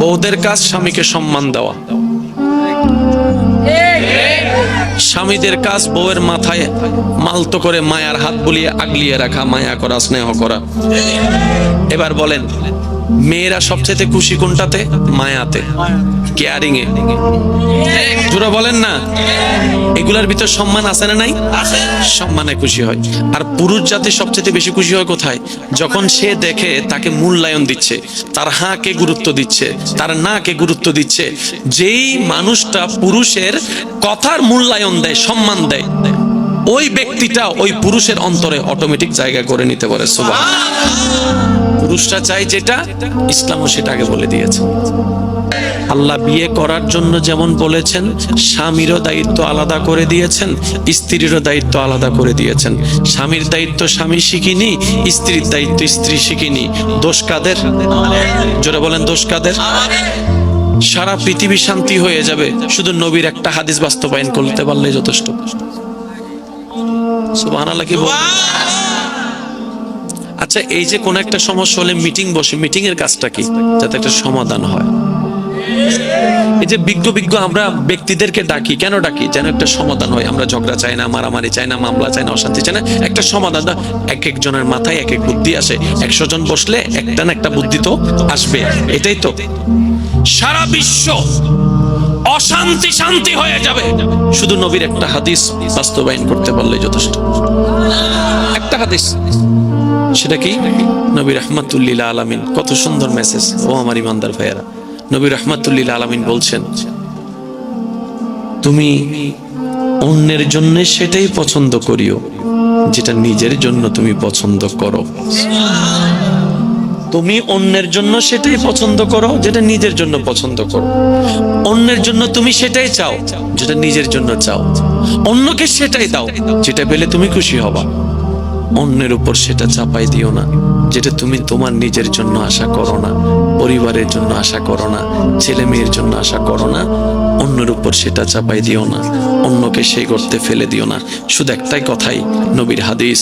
বউদের কাজ স্বামীকে সম্মান দেওয়া। স্বামীদের কাজ বউয়ের মাথায় মালতো করে মায়ার হাত বুলিয়ে আগলিয়ে রাখা, মায়া করা, স্নেহ করা। এবার বলেন মেয়েরা সবচেয়ে খুশি কোনটাতে? মায়াতে কেয়ারিং এ জোরা বলেন না। এগুলার ভিতর সম্মান আছে না নাই? সম্মানে খুশি হয়। আর পুরুষ জাতি সবচেয়ে বেশি খুশি হয় কোথায়? যখন সে দেখে তাকে মূল্যায়ন দিচ্ছে, তার হাঁকে গুরুত্ব দিচ্ছে, তার না কে গুরুত্ব দিচ্ছে, যেই মানুষটা পুরুষের কথার মূল্যায়ন দেয়, সম্মান দেয়, ওই ব্যক্তিটা ওই পুরুষের অন্তরে অটোমেটিক জায়গা করে নিতে পারে সুবাহ পুরুষরা চাই যেটা, ইসলামও সেটাকে বলে দিয়েছে। আল্লাহ বিয়ে করার জন্য যেমন বলেছেন, স্বামীরও দায়িত্ব আলাদা করে দিয়েছেন, স্ত্রীরও দায়িত্ব আলাদা করে দিয়েছেন। স্বামীর দায়িত্ব স্বামী শিখিনি, স্ত্রীর দায়িত্ব স্ত্রী শিখিনি। দোষ কাদের? জোরে বলেন, দোষ কাদের? সারা পৃথিবী শান্তি হয়ে যাবে, শুধু নবীর একটা হাদিস বাস্তবায়ন করতে পারলে যথেষ্ট। সুবহানাল্লাহ, কি বল আচ্ছা এই যে কোন একটা সমস্যা হলে মিটিং বসে মিটিং এর কাজটা কি? যাতে একটা সমাধান হয়। এই যে বিজ্ঞ বিজ্ঞ আমরা ব্যক্তিদেরকে ডাকি, কেন ডাকি? যেন একটা সমাধান হয়। আমরা ঝগড়া চাই না, মারামারি চাই না, মামলা চাই না, অশান্তি চাই না। একটা সমাধান এক একজনের মাথায় এক এক বুদ্ধি আসে। একশো জন বসলে একটা না একটা বুদ্ধি তো আসবে। এটাই তো। সারা বিশ্ব অশান্তি শান্তি হয়ে যাবে। শুধু নবীর একটা হাদিস বাস্তবায়ন করতে পারলে যথেষ্ট। একটা হাদিস। সেটা কি? নবী রহমাতুল্লিল আলামিন, কত সুন্দর মেসেজ। ও আমার ইমানদার ভাইয়ারা, নবী রহমাতুল্লিল আলামিন বলছেন, তুমি অন্যের জন্য সেটাই পছন্দ করিও, যেটা নিজের জন্য তুমি পছন্দ করো। তুমি অন্যের জন্য সেটাই পছন্দ করো, যেটা নিজের জন্য পছন্দ করো। অন্যের জন্য তুমি সেটাই চাও, যেটা নিজের জন্য চাও। অন্যকে সেটাই দাও, যেটা পেলে তুমি খুশি হবা। অন্যের উপর সেটা চাপাই দিও না, যেটা তুমি তোমার নিজের জন্য আশা করো না, পরিবারের জন্য আশা করো না, ছেলে মেয়ের জন্য আশা করো না, অন্যের উপর সেটা চাপাই দিও না, অন্যকে সেই করতে ফেলে দিও না শুধু একটাই কথাই, নবীর হাদিস,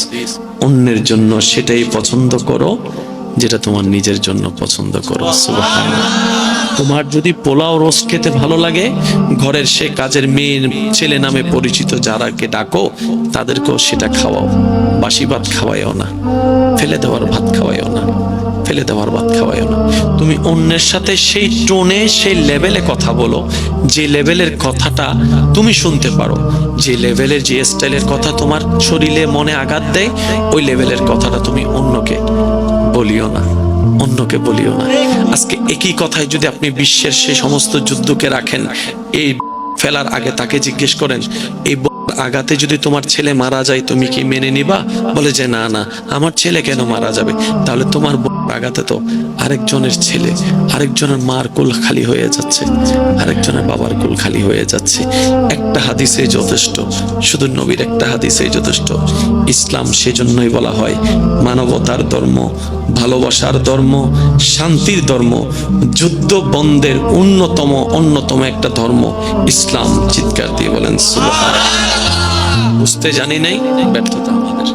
অন্যের জন্য সেটাই পছন্দ করো, যেটা তোমার নিজের জন্য পছন্দ করো সুবহানাল্লাহ। তোমার যদি পোলাও রোস্ট খেতে ভালো লাগে, ঘরের সে কাজের মেয়ে ছেলে নামে পরিচিত যারাকে ডাকো, তাদেরকেও সেটা খাওয়াও। বাসি ভাত খাওয়াইও না, ফেলে দেওয়ার ভাত খাওয়াইও না, ফেলে দেওয়ার ভাত খাওয়াইও না। তুমি অন্যের সাথে সেই টোনে, সেই লেভেলে কথা বলো, যে লেভেলের কথাটা তুমি শুনতে পারো। যে লেভেলের, যে স্টাইলের কথা তোমার শরীরে মনে আঘাত দেয়, ওই লেভেলের কথাটা তুমি অন্যকে বলিও না। অন্যকে বলিও না। আজকে একই কথায় যদি আপনি বিশ্বের সেই সমস্ত যুদ্ধকে রাখেন, এই ফেলার আগে তাকে জিজ্ঞেস করেন, এই আঘাতে যদি তোমার ছেলে মারা যায়, তুমি কি মেনে নিবা? বলে যে, না না, আমার ছেলে কেন মারা যাবে? তাহলে তোমার আঘাতে তো আরেকজনের ছেলে, আরেকজনের মার কুল খালি হয়ে যাচ্ছে, আরেকজনের বাবার কুল খালি হয়ে যাচ্ছে। একটা হাদিসে যথেষ্ট, শুধু নবীর একটা হাদিসে যথেষ্ট। ইসলাম সেজন্যই বলা হয়। মানবতার ধর্ম, ভালোবাসার ধর্ম, শান্তির ধর্ম, যুদ্ধ বন্ধের অন্যতম অন্যতম একটা ধর্ম, ইসলাম। চিৎকার দিয়ে বলেন। বুঝতে জানি নাই, ব্যর্থতা আমাদের।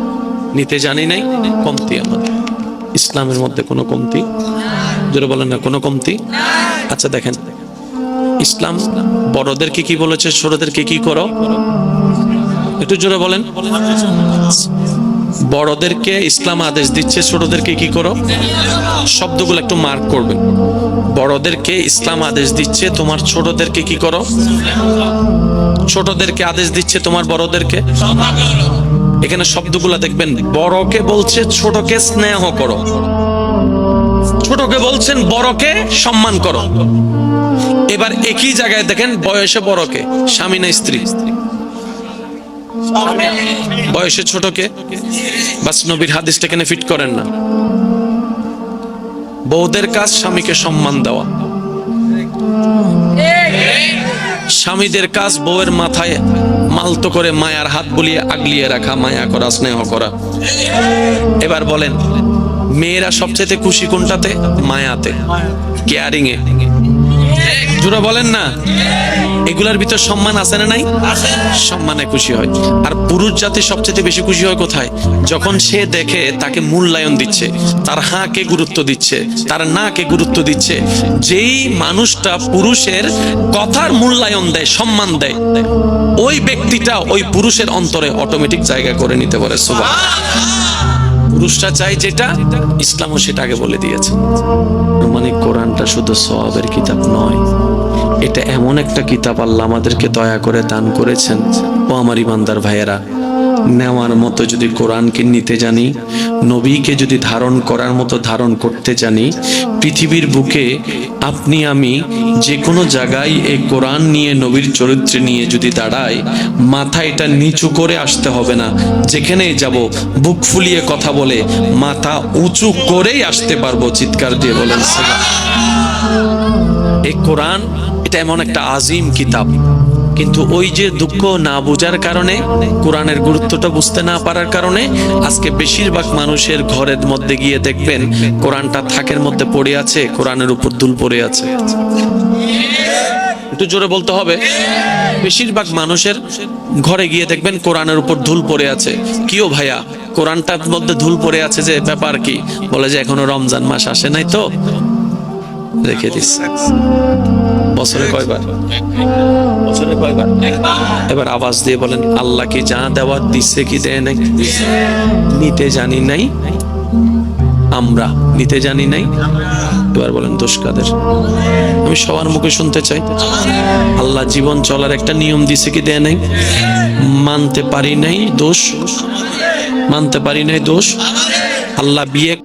নিতে জানি নাই, কমতি আমাদের। ইসলামের মধ্যে কোনো কমতি? জোরে বলেন না, কোনো কমতি? আচ্ছা দেখেন। ইসলাম বড়দেরকে কি বলেছে, ছোটদেরকে কি করো? একটু জোরে বলেন। বড়দেরকে ইসলাম আদেশ দিচ্ছে, ছোটদেরকে কি করো? শব্দগুলো একটু মার্ক করবেন। বড়দেরকে ইসলাম আদেশ দিচ্ছে, তোমার ছোটদেরকে কি করো? ছোটদেরকে আদেশ দিচ্ছে তোমার বড়দেরকে? এখানে শব্দগুলো দেখবেন, বড়কে বলছে ছোটকে স্নেহ করো। ছোটকে বলছেন বড়কে সম্মান করো। এবার একই জায়গায় দেখেন বয়সে বড়কে, স্বামী না স্ত্রী? বয়সে ছোটকে বাস নবীর হাদিসটা এখানে ফিট করেন না? বউদের কাজ স্বামীকে সম্মান দেওয়া। স্বামীদের কাজ বউয়ের মাথায় মালতো করে মায়ার হাত বুলিয়ে আগলিয়ে রাখা, মায়া করা, স্নেহ করা। এবার বলেন, মেয়েরা সবচেয়ে খুশি কোনটাতে? মায়াতে। কেয়ারিং এ জোরা বলেন না। এগুলার ভিতর সম্মান আছে না নাই? সম্মানে খুশি হয়। আর পুরুষ জাতি সবচেয়ে বেশি খুশি হয় কোথায়? যখন সে দেখে তাকে মূল্যায়ন দিচ্ছে, তার হাঁকে গুরুত্ব দিচ্ছে, তার নাকে গুরুত্ব দিচ্ছে, যেই মানুষটা পুরুষের কথার মূল্যায়ন দেয়, সম্মান দেয়, ওই ব্যক্তিটা ওই পুরুষের অন্তরে অটোমেটিক জায়গা করে নিতে পারে সুবাহ পুরুষরা চায় যেটা, ইসলামও সেটাকে বলে দিয়েছে। মানে কোরআনটা শুধু সবের কিতাব নয়, এটা এমন একটা কিতাব আল্লাহ আমাদেরকে দয়া করে দান করেছেন। ও আমার ইমানদার ভাইয়েরা নেওয়ার মতো যদি কোরআনকে নিতে জানি, নবীকে যদি ধারণ করার মতো ধারণ করতে জানি, পৃথিবীর বুকে আপনি, আমি যে কোনো জায়গায় এই কোরআন নিয়ে নবীর চরিত্রে নিয়ে যদি দাঁড়াই, মাথা এটা নিচু করে আসতে হবে না। যেখানেই যাব, বুক ফুলিয়ে কথা বলে, মাথা উঁচু করেই আসতে পারব, চিৎকার দিয়ে বলেন এই কোরআন, এটা এমন একটা আজিম কিতাব। কিন্তু ওই যে দুঃখ না বোঝার কারণে, কোরআনের গুরুত্বটা বুঝতে না পারার কারণে, আজকে বেশিরভাগ মানুষের ঘরের মধ্যে গিয়ে দেখবেন, কোরআনটা থাকের মধ্যে পড়ে আছে, কোরআনের উপর দুল পড়ে আছে। একটু জোরে বলতে হবে, বেশিরভাগ মানুষের ঘরে গিয়ে দেখবেন কোরআনের উপর ধুল পড়ে আছে। কিও ভাইয়া, কোরআনটার মধ্যে ধুল পড়ে আছে যে ব্যাপার কি? বলে যে এখনও রমজান মাস আসে নাই তো? রেখে দিস। বছরে কয়বার? বছরে কয়বার? এবার আওয়াজ দিয়ে বলেন আল্লাহ কি যা দেওয়ার দিচ্ছে কি দেয় নাই? নিতে জানি নাই। আমরা নিতে জানি নাই। এবার বলেন, দোষ কাদের? আমি সবার মুখে শুনতে চাই। আল্লাহ জীবন চলার একটা নিয়ম দিছে কি দেয় নাই? মানতে পারি নাই, দোষ। মানতে পারি নাই, দোষ। আল্লাহ বিয়ে